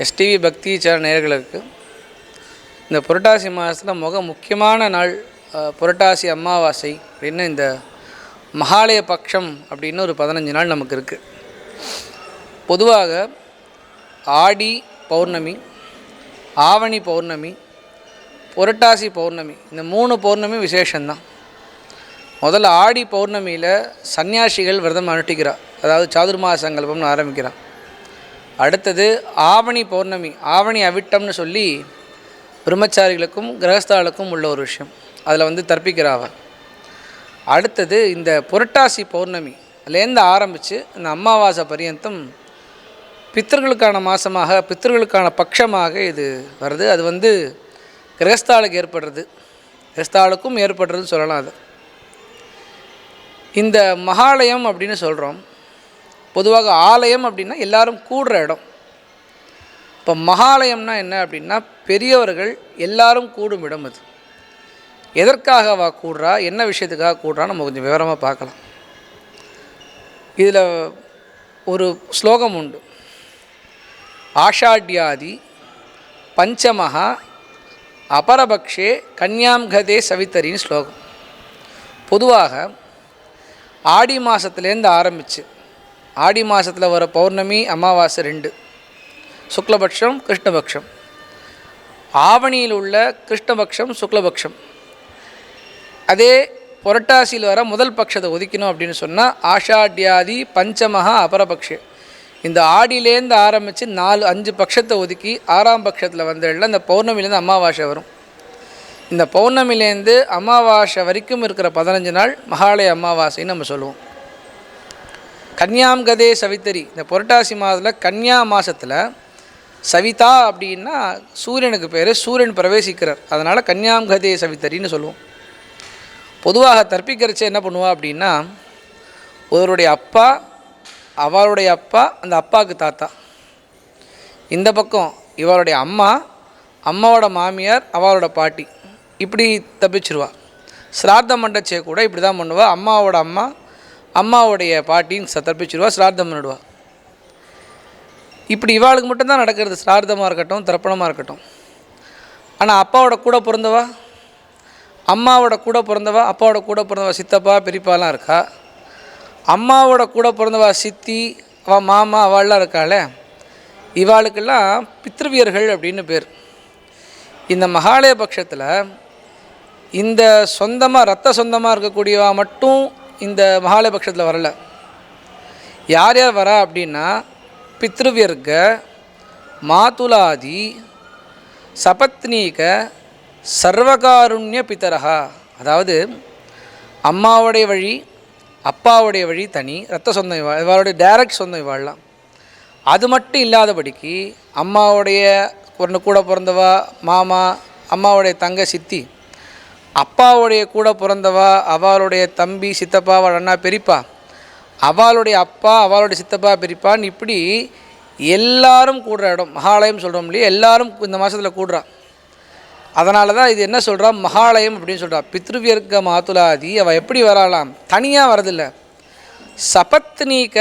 STV பக்தி channel நேர்களுக்கு இந்த புரட்டாசி மாதத்தில் மிக முக்கியமான நாள் புரட்டாசி அமாவாசை அப்படின்னு இந்த மகாலய பட்சம் அப்படின்னு ஒரு பதினஞ்சு நாள் நமக்கு இருக்குது பொதுவாக ஆடி பௌர்ணமி ஆவணி பௌர்ணமி புரட்டாசி பௌர்ணமி இந்த மூணு பௌர்ணமி விசேஷந்தான் முதல்ல ஆடி பௌர்ணமியில் சன்னியாசிகள் விரதம் அனுஷ்டிக்கிறார் அதாவது சாதுர்மாச சங்கல்பம்னு ஆரம்பிக்கிறான் அடுத்தது ஆவணி பௌர்ணமி ஆவணி அவிட்டம்னு சொல்லி பிரம்மச்சாரிகளுக்கும் கிரகஸ்தாளுக்கும் உள்ள ஒரு விஷயம். அதில் வந்து தற்பிக்கிறாவ அடுத்தது இந்த புரட்டாசி பௌர்ணமி அதுலேருந்து ஆரம்பித்து இந்த அமாவாசை பரியந்தம் பித்தர்களுக்கான மாதமாக பித்தர்களுக்கான பட்சமாக இது வருது. அது வந்து கிரகஸ்தாளுக்கு ஏற்படுறது. கிரகஸ்தாளுக்கும் ஏற்படுறதுன்னு சொல்லலாம் அது. இந்த மகாலயம் அப்படின்னு சொல்கிறோம் பொதுவாக ஆலயம் அப்படின்னா எல்லாரும் கூடுற இடம். இப்போ மகாலயம்னா என்ன அப்படின்னா பெரியவர்கள் எல்லாரும் கூடும் இடம் அது. எதற்காக வா கூடுறா என்ன விஷயத்துக்காக கூடுறா நம்ம கொஞ்சம் விவரமாக பார்க்கலாம். இதில் ஒரு ஸ்லோகம் உண்டு. ஆஷாட்யாதி பஞ்சமகா அபரபக்ஷே கன்யாம்கதே சவித்தரின்னு ஸ்லோகம். பொதுவாக ஆடி மாதத்துலேருந்து ஆரம்பித்து ஆடி மாதத்தில் வர பௌர்ணமி அமாவாசை ரெண்டு. சுக்லபக்ஷம் கிருஷ்ணபக்ஷம். ஆவணியில் உள்ள கிருஷ்ணபக்ஷம் சுக்லபக்ஷம். அதே புரட்டாசியில் வர முதல் பட்சத்தை ஒதுக்கணும் அப்படின்னு சொன்னால் ஆஷாட்யாதி பஞ்சமகா அபரபக்ஷ. இந்த ஆடியிலேருந்து ஆரம்பித்து நாலு அஞ்சு பட்சத்தை ஒதுக்கி ஆறாம் பட்சத்தில் வந்ததில் இந்த பௌர்ணமிலேருந்து அமாவாசை வரும். இந்த பௌர்ணமிலேருந்து அமாவாசை வரைக்கும் இருக்கிற பதினஞ்சு நாள் மகாலய அமாவாசைன்னு நம்ம சொல்லுவோம். கன்யாம்கதே சவித்தரி. இந்த புரட்டாசி மாதத்தில் கன்யா மாதத்தில் சவிதா அப்படின்னா சூரியனுக்கு பேர் சூரியன் பிரவேசிக்கிறார். அதனால் கன்யாம்கதே சவித்தரின்னு சொல்லுவோம். பொதுவாக தற்பிக்கிறச்சே என்ன பண்ணுவா அப்படின்னா ஒருவருடைய அப்பா அவருடைய அப்பா அந்த அப்பாவுக்கு தாத்தா. இந்த பக்கம் இவருடைய அம்மா அம்மாவோட மாமியார் அவரோட பாட்டி. இப்படி தப்பிச்சிருவா. சிரார்த்தம் மண்டச்சே கூட இப்படி தான் பண்ணுவாள் அம்மாவோட அம்மா அம்மாவுடைய பாட்டின்னு ச- சிரார்த்தம் பண்ணிடுவா இப்படி இவாளுக்கு மட்டும்தான் நடக்கிறது. சிரார்த்தமாக இருக்கட்டும் தர்ப்பணமாக இருக்கட்டும். ஆனால் அப்பாவோட கூட பிறந்தவா? அம்மாவோட கூட பிறந்தவா? அப்பாவோட கூட பிறந்தவா? சித்தப்பா பெரியப்பாலாம் இருக்கா? அம்மாவோட கூட பிறந்தவா? சித்தி அவள் மாமா அவள்லாம் இருக்காளே? இவாளுக்கெல்லாம் பித்ருவியர்கள் அப்படின்னு பேர். இந்த மகாலய பட்சத்தில் இந்த சொந்தமாக ரத்த சொந்தமாக இருக்கக்கூடியவா மட்டும் இந்த மகாலபக்ஷத்தில் வரலை. வரல யார் யார் வரா அப்படின்னா பித்ருவியர்க மாதுலாதி சபத்னீக சர்வகாருண்ய பித்தரகா அதாவது அம்மாவுடைய வழி அப்பாவுடைய வழி தனி ரத்த சொந்தம் இவா இவளுடைய டைரக்ட் சொந்தம் இவாள்லாம் அது மட்டும் இல்லாதபடிக்கு அம்மாவுடைய ஒரு கூட பிறந்தவா மாமா அம்மாவுடைய தங்க சித்தி அப்பாவுடைய கூட பிறந்தவா அவளுடைய தம்பி சித்தப்பா அவள் அண்ணா பெரியப்பா அவளுடைய அப்பா அவளுடைய சித்தப்பா பெரியப்பான்னு இப்படி எல்லாரும் கூடுற இடம். மகாலயம் சொல்கிறோம் இல்லையா? எல்லாரும் இந்த மாதத்தில் கூடுறா. அதனால தான் இது என்ன சொல்கிறா மகாலயம் அப்படின்னு சொல்கிறா பித்ருவியர்க்க மாத்துலாதி அவள் எப்படி வராளாம்? தனியாக வரதில்லை. சபத்னீக்க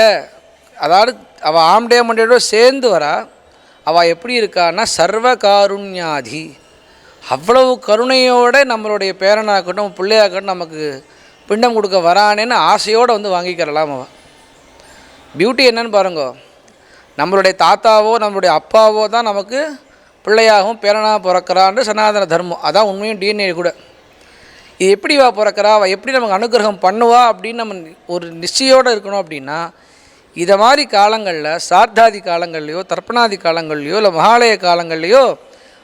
அதாவது அவள் ஆம்டே மண்டையோட சேர்ந்து வரா. அவள் எப்படி இருக்கான்னா சர்வகாருண்யாதி. அவ்வளவு கருணையோடு நம்மளுடைய பேரனாகட்டும் பிள்ளையாகட்டும் நமக்கு பிண்டம் கொடுக்க வரானேன்னு ஆசையோடு வந்து வாங்கிக்கிறலாம் அவள் பியூட்டி என்னன்னு பாருங்க. நம்மளுடைய தாத்தாவோ நம்மளுடைய அப்பாவோ தான் நமக்கு பிள்ளையாகவும் பேரனாக பிறக்கிறான்னு சனாதன தர்மம். அதான் உண்மையும் டிஎன்ஏ கூட. இது எப்படி வா பிறக்கிறா? அவள் எப்படி நமக்கு அனுகிரகம் பண்ணுவா அப்படின்னு நம்ம ஒரு நிச்சயோடு இருக்கணும் அப்படின்னா இதை மாதிரி காலங்களில் சாத்தாதி காலங்கள்லையோ தர்ப்பணாதி காலங்கள்லையோ இல்லை மகாலய காலங்கள்லையோ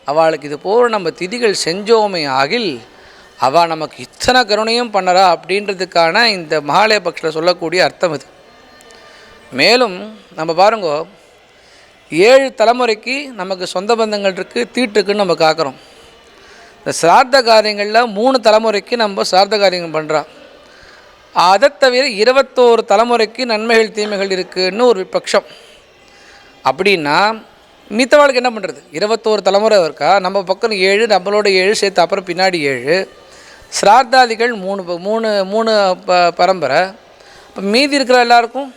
அவளுக்கு இது போல் நம்ம திதிகள் செஞ்சோமே ஆகில் அவள் நமக்கு இத்தனை கருணையும் பண்ணறா அப்படின்றதுக்கான இந்த மகாலய பட்சத்தில் சொல்லக்கூடிய அர்த்தம் இது. மேலும் நம்ம பாருங்க ஏழு தலைமுறைக்கு நமக்கு சொந்த பந்தங்கள் இருக்குது தீட்டுக்குன்னு நம்ம காக்கிறோம். இந்த சிரார்த்த காரியங்களில் மூணு தலைமுறைக்கு நம்ம சிரார்த்த காரியங்கள் பண்ணுறோம் அதை தவிர இருபத்தோரு தலைமுறைக்கு நன்மைகள் தீமைகள் இருக்குன்னு ஒரு பட்சம் அப்படின்னா மித்தவாளுக்கு என்ன பண்ணுறது இருபத்தோரு தலைமுறை இருக்கா? நம்ம பக்கம் ஏழு நம்மளோட ஏழு சேர்த்து அப்புறம் பின்னாடி ஏழு. சிரார்த்தாதிகள் மூணு ப- மூணு மூணு ப பரம்பரை. இப்போ மீதி இருக்கிற எல்லாருக்கும்?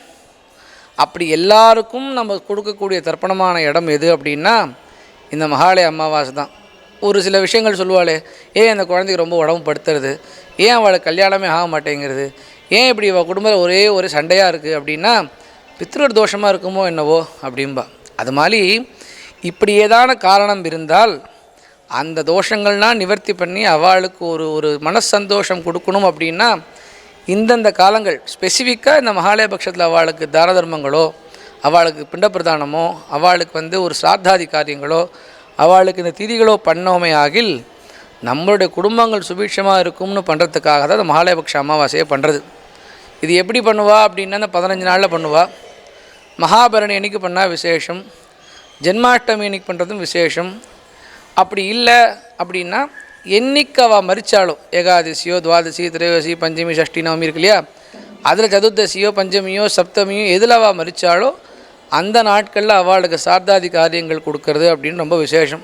அப்படி எல்லாருக்கும் நம்ம கொடுக்கக்கூடிய தர்ப்பணமான இடம் எது அப்படின்னா இந்த மகாலய அமாவாசை தான். ஒரு சில விஷயங்கள் சொல்லுவாளே ஏன் அந்த குழந்தைக்கு ரொம்ப உடம்பு படுத்துறது? ஏன் அவளுக்கு கல்யாணமே ஆக மாட்டேங்கிறது? ஏன் இப்படி இவள் குடும்பத்தில் ஒரே ஒரு சண்டையாக இருக்குது அப்படின்னா பித்ருர் தோஷமாக இருக்குமோ என்னவோ அப்படிம்பா. அது மாதிரி இப்படி ஏதான காரணம் இருந்தால் அந்த தோஷங்கள்லாம் நிவர்த்தி பண்ணி அவளுக்கு ஒரு ஒரு மனசந்தோஷம் கொடுக்கணும் அப்படின்னா இந்தந்த காலங்கள் ஸ்பெசிஃபிக்காக இந்த மகாலயபக்ஷத்தில் அவளுக்கு தான தர்மங்களோ அவளுக்கு பிண்டப்பிரதானமோ அவளுக்கு வந்து ஒரு சிராத்தாதி காரியங்களோ அவளுக்கு இந்த திதிகளோ பண்ணோமே ஆகில் நம்மளுடைய குடும்பங்கள் சுபீட்சமாக இருக்கும்னு பண்ணுறதுக்காக தான் இந்த மகாலயபக்ஷ அமாவாசையை பண்ணுறது இது எப்படி பண்ணுவா அப்படின்னா இந்த பதினஞ்சு நாளில் பண்ணுவாள் மகாபரணி அன்னைக்கு பண்ணால் விசேஷம்? ஜென்மாஷ்டமி அன்னைக்கு பண்ணுறதும் விசேஷம். அப்படி இல்லை அப்படின்னா என்னைக்கவா மறிச்சாலும் ஏகாதசியோ துவாதசி திரையோசி பஞ்சமி ஷஷ்டி நவமி இருக்கு இல்லையா? அதில் சதுர்தசியோ பஞ்சமியோ சப்தமியோ எதில் அவள் மறிச்சாலோ அந்த நாட்களில் அவளுக்கு சார்தாதி காரியங்கள் கொடுக்கறது அப்படின்னு ரொம்ப விசேஷம்.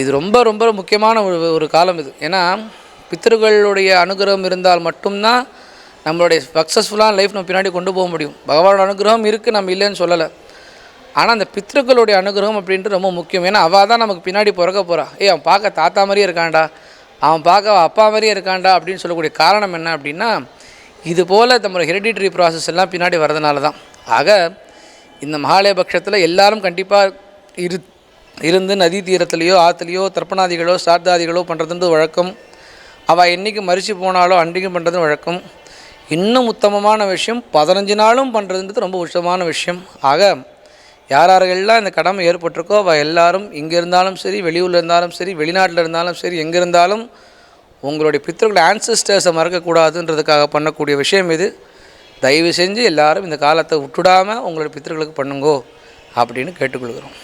இது ரொம்ப ரொம்ப முக்கியமான ஒரு ஒரு காலம் இது. ஏன்னா பித்தர்களுடைய அனுகிரகம் இருந்தால் மட்டும்தான் நம்மளுடைய சக்ஸஸ்ஃபுல்லான லைஃப் நம்ம பின்னாடி கொண்டு போக முடியும். பகவானோட அனுகிரகம் இருக்குது நம்ம இல்லைன்னு சொல்லலை. ஆனால் அந்த பித்ருக்களுடைய அனுகிரகம் அப்படின்ட்டு ரொம்ப முக்கியம். ஏன்னா அவள் தான் நமக்கு பின்னாடி பிறக்க போகிறா ஏய் அவன் பார்க்க தாத்தா மாதிரியே இருக்கான்டா. அவன் பார்க்க அவள் அப்பா மாதிரியே இருக்கான்டா அப்படின்னு சொல்லக்கூடிய காரணம் என்ன அப்படின்னா இது போல் நம்மளோட ஹெரிடிட்ரி ப்ராசஸ் எல்லாம் பின்னாடி வரதுனால தான். ஆக இந்த மகாலய பட்சத்தில் எல்லாரும் கண்டிப்பாக இரு இருந்து நதி தீரத்துலேயோ ஆற்றுலையோ தர்ப்பணாதிகளோ சார்தாதிகளோ பண்ணுறதுன்றது வழக்கம். அவள் என்றைக்கு மறித்து போனாலோ அன்றைக்கும் பண்ணுறதுன்னு வழக்கம். இன்னும் உத்தமமான விஷயம் பதினஞ்சு நாளும் பண்ணுறதுன்றது ரொம்ப உச்சமான விஷயம். ஆக யாரெல்லாம் இந்த கடமை ஏற்பட்டிருக்கோ அவள் எல்லாரும் இங்கே இருந்தாலும் சரி வெளியூரில் இருந்தாலும் சரி வெளிநாட்டில் இருந்தாலும் சரி எங்கே இருந்தாலும் உங்களுடைய பித்தர்களுடைய ஆன்சிஸ்டர்ஸை மறக்கக்கூடாதுன்றதுக்காக பண்ணக்கூடிய விஷயம் இது. தயவு செஞ்சு எல்லாரும் இந்த காலத்தை விட்டுடாமல் உங்களுடைய பித்தர்களுக்கு பண்ணுங்கோ அப்படின்னு கேட்டுக்கொள்கிறோம்.